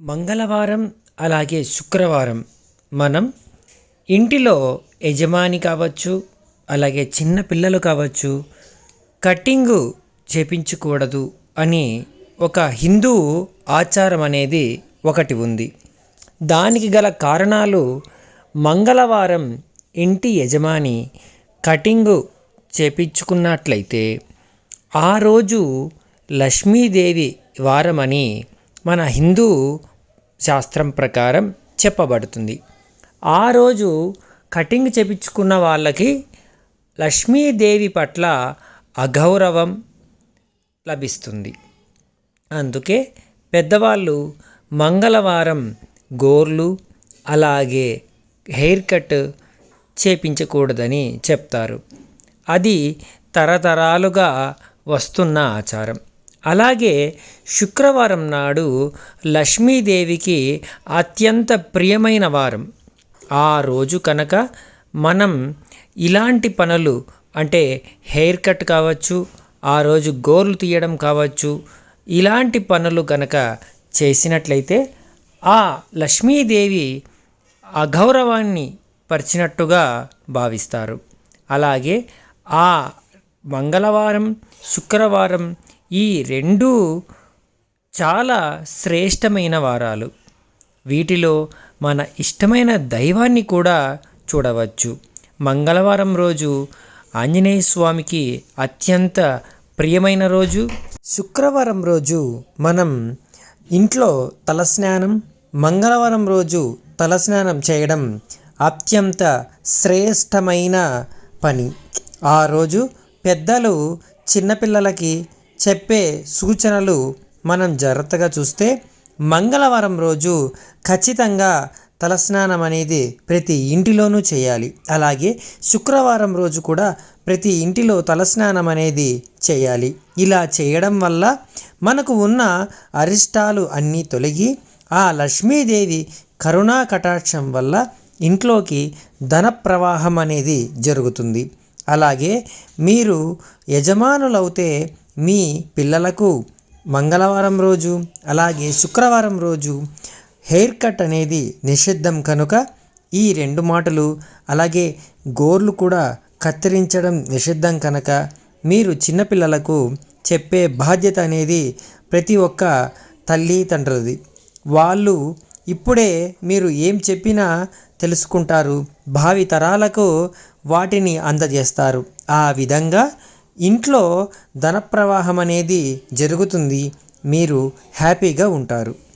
మంగళవారం అలాగే శుక్రవారం మనం ఇంటిలో యజమాని కావచ్చు అలాగే చిన్న పిల్లలు కావచ్చు కటింగు చేపించకూడదు అని ఒక హిందూ ఆచారం అనేది ఒకటి ఉంది. దానికి గల కారణాలు మంగళవారం ఇంటి యజమాని కటింగు చేపించుకున్నట్లయితే ఆ రోజు లక్ష్మీదేవి వారమని మన హిందూ శాస్త్రం ప్రకారం చెప్పబడుతుంది. ఆ రోజు కటింగ్ చేపించుకున్న వాళ్ళకి లక్ష్మీదేవి పట్ల అగౌరవం లభిస్తుంది. అందుకే పెద్దవాళ్ళు మంగళవారం గోర్లు అలాగే హెయిర్ కట్ చేపించకూడదని చెప్తారు. అది తరతరాలుగా వస్తున్న ఆచారం. అలాగే శుక్రవారం నాడు లక్ష్మీదేవికి అత్యంత ప్రియమైన వారం. ఆ రోజు కనుక మనం ఇలాంటి పనులు అంటే హెయిర్ కట్ కావచ్చు ఆ రోజు గోర్లు తీయడం కావచ్చు ఇలాంటి పనులు కనుక చేసినట్లయితే ఆ లక్ష్మీదేవి అగౌరవాన్ని పరిచినట్టుగా భావిస్తారు. అలాగే ఆ మంగళవారం శుక్రవారం ఈ రెండు చాలా శ్రేష్టమైన వారాలు. వీటిలో మన ఇష్టమైన దైవాన్ని కూడా చూడవచ్చు. మంగళవారం రోజు ఆంజనేయ స్వామికి అత్యంత ప్రియమైన రోజు. శుక్రవారం రోజు మనం ఇంట్లో తలస్నానం మంగళవారం రోజు తలస్నానం చేయడం అత్యంత శ్రేష్టమైన పని. ఆ రోజు పెద్దలు చిన్నపిల్లలకి చెప్పే సూచనలు మనం జాగ్రత్తగా చూస్తే మంగళవారం రోజు ఖచ్చితంగా తలస్నానం అనేది ప్రతి ఇంటిలోనూ చేయాలి. అలాగే శుక్రవారం రోజు కూడా ప్రతి ఇంటిలో తలస్నానం అనేది చేయాలి. ఇలా చేయడం వల్ల మనకు ఉన్న అరిష్టాలు అన్నీ తొలగి ఆ లక్ష్మీదేవి కరుణా కటాక్షం వల్ల ఇంట్లోకి ధన ప్రవాహం అనేది జరుగుతుంది. అలాగే మీరు యజమానులవుతే మీ పిల్లలకు మంగళవారం రోజు అలాగే శుక్రవారం రోజు హెయిర్ కట్ అనేది నిషిద్ధం కనుక ఈ రెండు మాటలు అలాగే గోర్లు కూడా కత్తిరించడం నిషిద్ధం కనుక మీరు చిన్నపిల్లలకు చెప్పే బాధ్యత అనేది ప్రతి ఒక్క తల్లి తండ్రిది. వాళ్ళు ఇప్పుడే మీరు ఏం చెప్పినా తెలుసుకుంటారు భావి తరాలకు వాటిని అందజేస్తారు. ఆ విధంగా ఇంట్లో ధన ప్రవాహం అనేది జరుగుతుంది మీరు హ్యాపీగా ఉంటారు.